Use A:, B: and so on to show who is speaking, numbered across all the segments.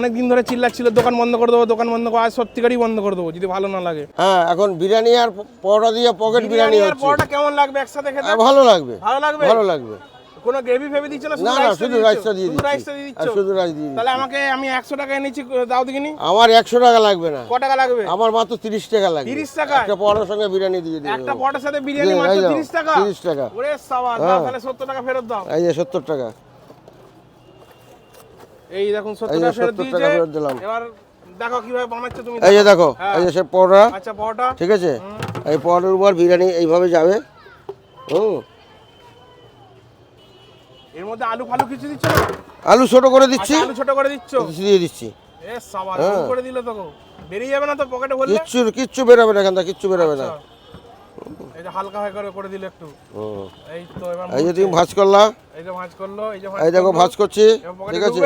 A: অনেক দিন ধরে চিল্লাচ্ছিল দোকান বন্ধ করে দেবো দোকান বন্ধ করে আজ সত্যিকারই বন্ধ করে দেবো যদি ভালো না লাগে।
B: হ্যাঁ এখন বিরিয়ানি আর পরোটা দিয়ে পকেট বিরিয়ানি
A: আর পরোটা কেমন লাগবে একসাথে খেতে?
B: হ্যাঁ, ভালো লাগবে
A: ভালো লাগবে?
B: ভালো লাগবে।
A: কোনো গ্রেভি ফেভি দিচ্ছ না
B: না না শুধু রাইসটা দিয়ে
A: শুধু রাইসটা দিয়ে দিচ্ছ?
B: শুধু রাইস দিয়ে
A: তাহলে আমাকে আমি একশো টাকা এনেছি দাও দেখিনি?
B: আমার একশো টাকা লাগবে না।
A: ক টাকা লাগবে?
B: আমার মাত্র তিরিশ টাকা লাগবে।
A: 30 টাকা?
B: একটা পরোটার সঙ্গে বিরিয়ানি দিয়ে দিবে
A: একটা পরোটার সাথে বিরিয়ানি মাত্র
B: এই যাও,
A: তিরিশ টাকা?
B: 30 টাকা।
A: ওরে সাবাস দাও তাহলে সত্তর টাকা ফেরত দাও।
B: এই যে সত্তর টাকা।
A: এই দেখুন সত্তর
B: এই যে
A: টাকা ফেরত দিয়েছে।
B: দিলাম।
A: এবার দেখো কীভাবে বানাচ্ছ তুমি
B: এই যে দেখো।
A: হ্যাঁ।
B: এই যে সে পরোটা।
A: আচ্ছা পরোটা।
B: ঠিক আছে? এই পরোটার উপর বিরিয়ানি এইভাবে যাবে। হুম।
A: এর মধ্যে আলু ফালু কিছু দিচ্ছ না?
B: আলু ছোট করে দিচ্ছি।
A: আচ্ছা, আলু ছোট করে দিচ্ছ?
B: দিয়ে দিচ্ছি।
A: এ সাবাস
B: হ্যাঁ।
A: করে দিলে তো বেরিয়ে যাবে না তো পকেটে বললে
B: কিচ্ছু কিচ্ছু বেরোবে না এখান থেকে কিচ্ছু বেরোবে না।
A: আচ্ছা। এই যে হালকা হয়ে করে করে দিলে একটু। এই তো এবার
B: এই যে তুমি ভাজ করলা।
A: এই যে ভাঁজ করল এই যে
B: এই দেখো ভাজ করছি। ঠিক আছে?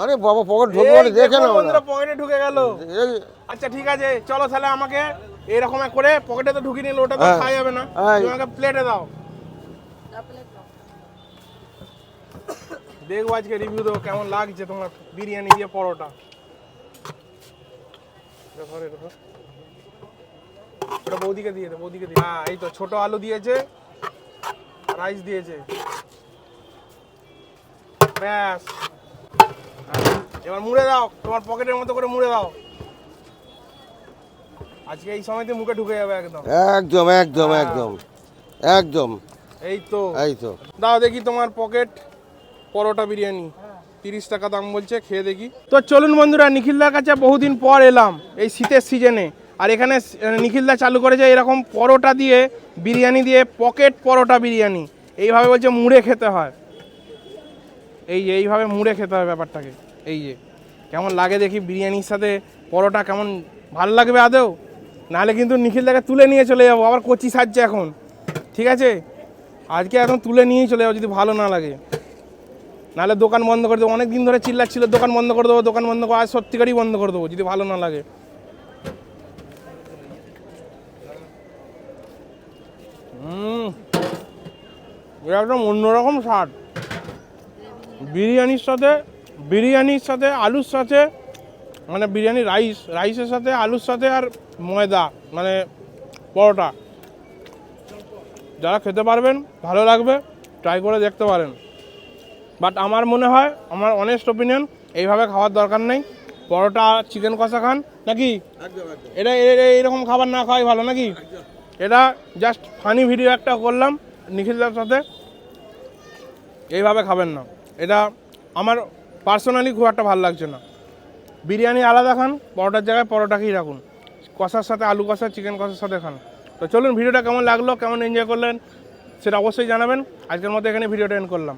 B: আরে বাবা পকেট
A: এই
B: দেখে না।
A: বন্ধুরা, পকেটে ঢুকে গেল। আচ্ছা ঠিক আছে চলো তাহলে আমাকে এরকম করে পকেটে তো ঢুকিয়ে নিলে ওটা তো
B: হ্যাঁ।
A: খাওয়া যাবে না।
B: হ্যাঁ।
A: আমাকে প্লেটে দাও। দেখব আজকে রিভিউ দেবো কেমন লাগছে তোমার বিরিয়ানি দিয়ে পরোটা। দেখো দেখো। ওটা বৌদিকে দিয়ে দে বৌদিকে দিয়ে হ্যাঁ এই তো ছোট আলু দিয়েছে রাইস দিয়েছে। ব্যাস। এবার মুড়ে দাও তোমার পকেটের মতো করে মুড়ে দাও। আজকে এই সময়তে মুখে ঢুকে যাবে একদম।
B: একদম একদম একদম একদম।
A: এই তো।
B: এই তো।
A: দাও দেখি তোমার পকেট পরোটা বিরিয়ানি। তিরিশ টাকা দাম বলছে খেয়ে দেখি। তো চলুন বন্ধুরা নিখিলদার কাছে বহুদিন পর এলাম এই শীতের সিজনে আর এখানে নিখিলদা চালু করেছে এরকম পরোটা দিয়ে বিরিয়ানি দিয়ে পকেট পরোটা বিরিয়ানি। এইভাবে বলছে মুড়ে খেতে হয়। এই এইভাবে মুড়ে খেতে হয় ব্যাপারটাকে। এই যে, কেমন লাগে দেখি বিরিয়ানির সাথে, পরোটা কেমন ভালো লাগবে আদৌ? নাহলে কিন্তু নিখিলদাকে তুলে নিয়ে চলে যাব, আবার কচি সাজছে এখন। ঠিক আছে? আজকে এখন তুলে নিয়েই চলে যাব যদি ভালো না লাগে। নাহলে দোকান বন্ধ করে দেবো অনেক দিন ধরে চিল্লাচ্ছিল, দোকান বন্ধ করে দেবো, দোকান বন্ধ করে, আজ সত্যিকারই বন্ধ করে দেবো, যদি ভালো না লাগে। একদম অন্যরকম স্বাদ। বিরিয়ানির সাথে বিরিয়ানির সাথে আলুর সাথে মানে বিরিয়ানি রাইস রাইসের সাথে আলুর সাথে আর ময়দা মানে পরোটা। যারা খেতে পারবেন ভালো লাগবে ট্রাই করে দেখতে পারেন। বাট আমার মনে হয় আমার অনেস্ট ওপিনিয়ন এইভাবে খাওয়ার দরকার নেই। পরোটা চিকেন কষা খান নাকি? এটা এরকম খাবার না খাওয়াই ভালো নাকি? এটা জাস্ট ফানি ভিডিও একটা করলাম নিখিলদার সাথে। এইভাবে খাবেন না। এটা আমার পার্সোনালি খুব একটা ভালো লাগছে না। বিরিয়ানি আলাদা খান, পরোটার জায়গায় পরোটাকেই রাখুন। কষার সাথে আলু কষা চিকেন কষার সাথে খান। তো চলুন, ভিডিওটা কেমন লাগল, কেমন এনজয় করলেন, সেটা অবশ্যই জানাবেন। আজকের মতো এখানে ভিডিওটা এন্ড করলাম।